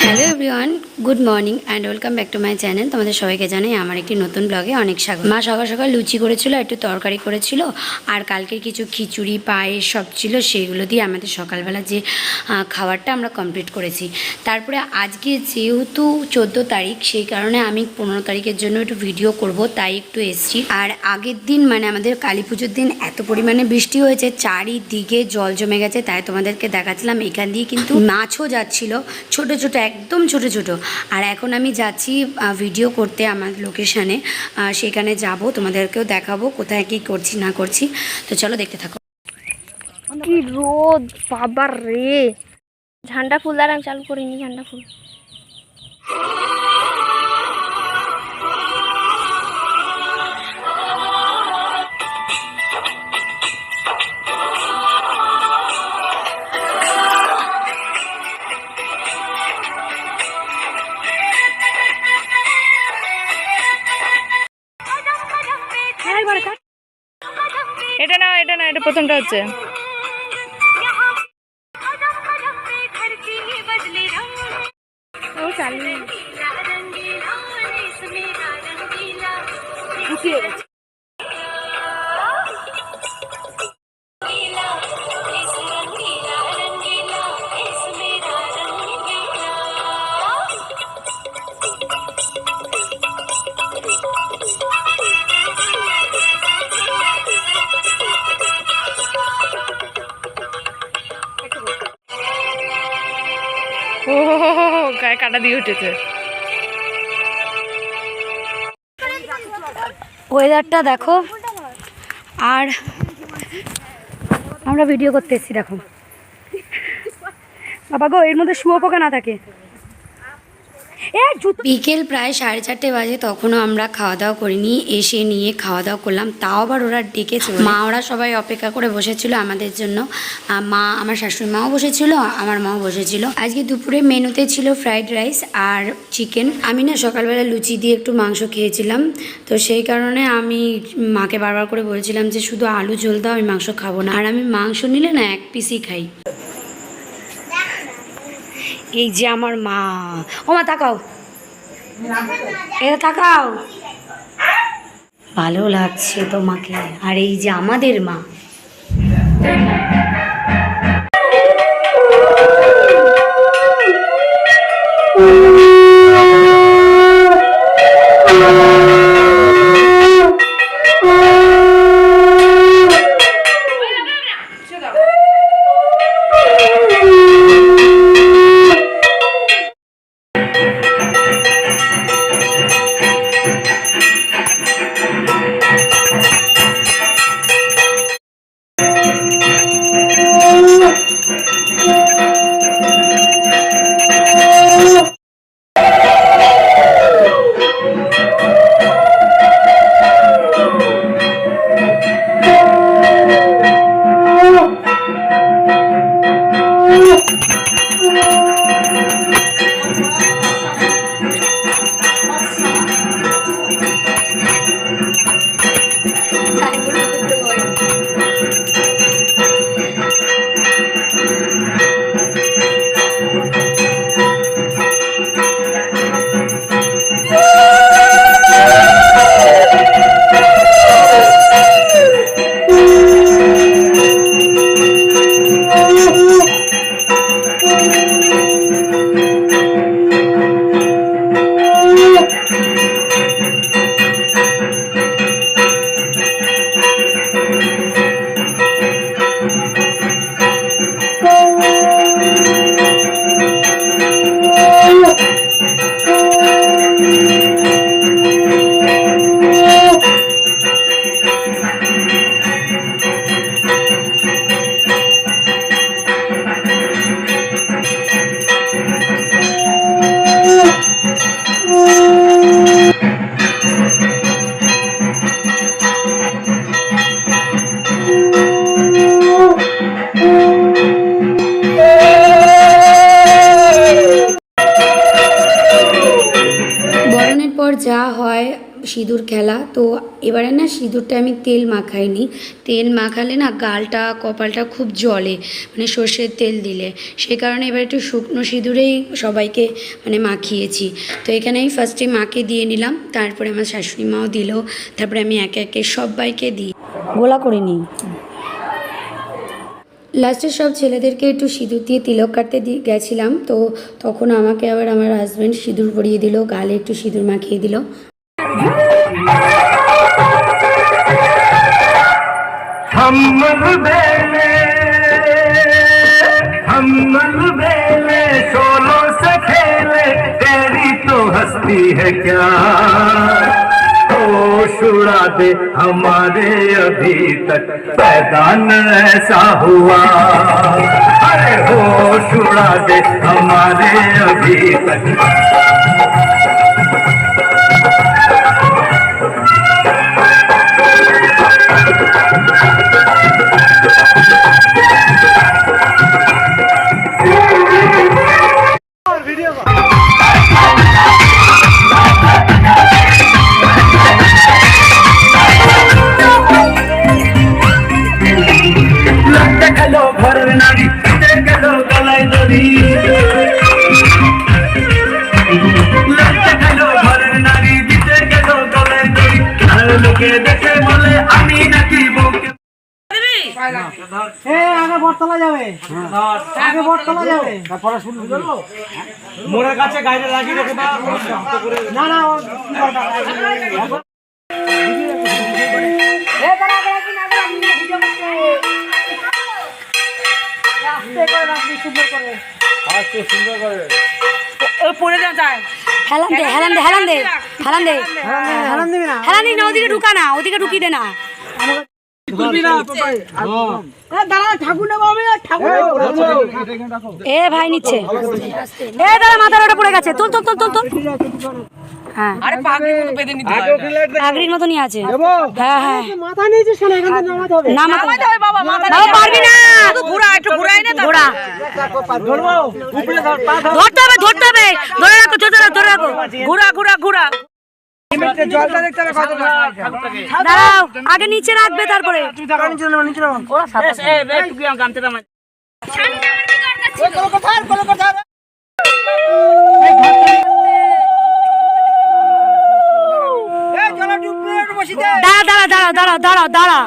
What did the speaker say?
Hello everyone good morning and welcome back to my channel তোমাদের সবাইকে জানাই আমার একটি নতুন ব্লগে অনেক স্বাগত। মা সকাল সকাল লুচি করেছিল, একটু তরকারি করেছিল, আর কালকে কিছু খিচুড়ি, পায়েস সব ছিল সেইগুলো দিয়ে আমাদের সকালবেলা যে খাবারটা আমরা কমপ্লিট করেছি। তারপরে আজকে যেহেতু চোদ্দ তারিখ, সেই কারণে আমি পনেরো তারিখের জন্য একটু ভিডিও করব, তাই একটু এসছি। আর আগের দিন মানে আমাদের কালী পুজোর দিন, এত পরিমাণে বৃষ্টি হয়েছে, চারিদিকে জল জমে গেছে, তাই তোমাদেরকে দেখাচ্ছিলাম। এখান দিয়ে কিন্তু মাছও যাচ্ছিল, ছোট ছোট, একদম ছোট ছোট। আর এখন আমি যাচ্ছি ভিডিও করতে আমার লোকেশানে সেখানে যাব, তোমাদেরকেও দেখাবো কোথায় কি করছি, না করছি। তো চলো দেখতে থাকো। কি রোদ বাবার রে। ঝান্ডা ফুল আমি চালু করিনি ঝান্ডা ফুল। প্রথমটা হচ্ছে। ও চালু ও গায়ে কাটা দিয়ে উঠেছে। ওয়েদারটা দেখো। আর আমরা ভিডিও করতে এসেছি, দেখো। বাবা গো, এর মধ্যে শুয়োপোকা না থাকে। বিকেল প্রায় সাড়ে চারটে বাজে, তখনও আমরা খাওয়া দাওয়া করিনি। এসে নিয়ে খাওয়া দাওয়া করলাম। তাও আবার ওরা ডেকেছে মা, ওরা সবাই অপেক্ষা করে বসেছিল আমাদের জন্য। মা, আমার শাশুড়ি মাও বসেছিল, আমার মাও বসেছিল। আজকে দুপুরে মেনুতে ছিল ফ্রাইড রাইস আর চিকেন। আমি না সকালবেলা লুচি দিয়ে একটু মাংস খেয়েছিলাম। তো সেই কারণে আমি মাকে বারবার করে বলেছিলাম যে, শুধু আলু ঝোল দাও, আমি মাংস খাব না। আর আমি মাংস নিলে না এক পিসই খাই। এই যে আমার মা। ও মা, তাকাও। এটা তাকাও। ভালো লাগছে তোমাকে। আর এই যে আমাদের মা। যা হয় সিঁদুর খেলা, তো এবারে না সিঁদুরটা আমি তেল মাখাইনি। তেল মাখালে না গালটা, কপালটা খুব জলে মানে সর্ষের তেল দিলে। সে কারণে এবার একটু শুকনো সিঁদুরেই সবাইকে মানে মাখিয়েছি। তো এখানে আমি ফার্স্টে মাকে দিয়ে নিলাম, তারপরে আমার শাশুড়ি মাও দিল, তারপরে আমি একে একে সবাইকে দিই। গোলা করে নিই। লাস্টে সব ছেলেদেরকে একটু সিঁদুর দিয়ে তিলক কাটতে দিয়ে গেছিলাম তো তখন আমাকে আবার আমার হাজব্যান্ড সিঁদুর পরিয়ে দিল গালে একটু সিঁদুর মাখিয়ে দিল हम बेले हम बेले सोलों से खेले तेरी तो हस्ती है क्या होश उड़ा दे हमारे अभी तक पैदा न ऐसा हुआ। अरे हो उड़ा दे हमारे अभी तक। আগে বটতলা যাবে। আগে বটতলা যাবে। মোড়ের কাছে গাড়িটা লাগিয়ে রেখে না না করে হেলান দে হেলান দে হেলান দে হেলান দে হারান দিবি না হেলান দিস না ওদিকে ঢুকা না ওদিকে ঢুকিয়ে দে না। এ, দাঁড়া ঠাকুর নেব আমি ঠাকুর নেব। এ ভাই নিচ্ছে। এ দাদা মাথার ওটা পড়ে গেছে। তুল তুল তুল তুল তুল। হ্যাঁ। পাগড়ির মতনই আছে। হ্যাঁ হ্যাঁ। মাথা নিয়েছিস কেন এখান নামাতে হবে। নামাতে হবে। বাবা পারবি না। ঘোড়া একটু ঘোড়াই না ঘোড়া। ধরবো উপরে ধর পা ধর। ধরতে হবে ধরতে হবে। ধরে রাখো ধরে রাখো ধরে রাখো। ঘোড়া ঘোড়া ঘোড়া। আগে নিচে রাখবে তারপরে। দাঁড়া দাঁড়া দাঁড়া দাঁড়া দাঁড়া দাঁড়া।